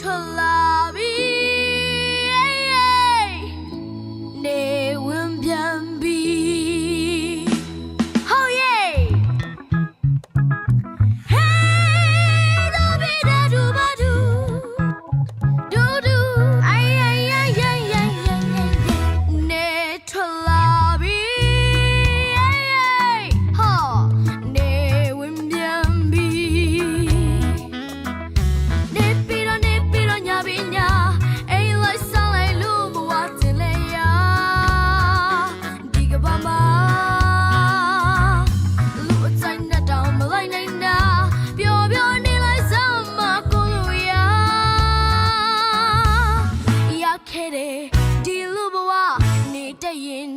ထွက်လ တယ်ဒီလူဘဝနေတဲ့ရင်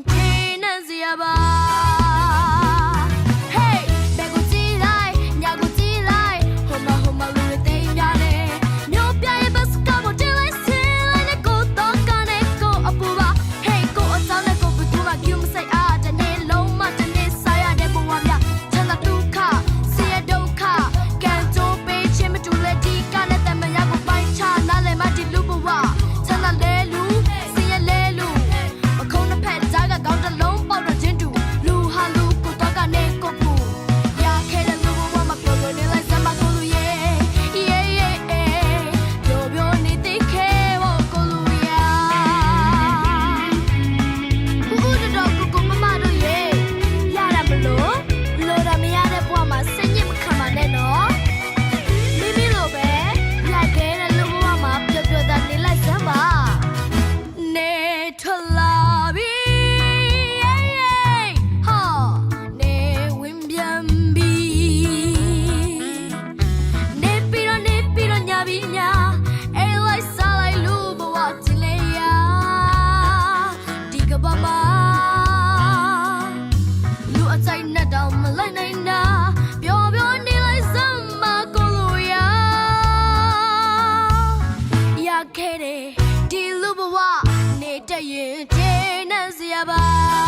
ထွက်လာပြီဟာနေဝင်ပြန်ပြီနေပြီးတော့နေပြီးတော့ညာပြီးညာအဲလိုက်စားလိုက်လို့ဘဝတလေယာဒီကဘာမှာလူအကြိုက်နဲ့တောင်မလိုက်နိုင် cadenas.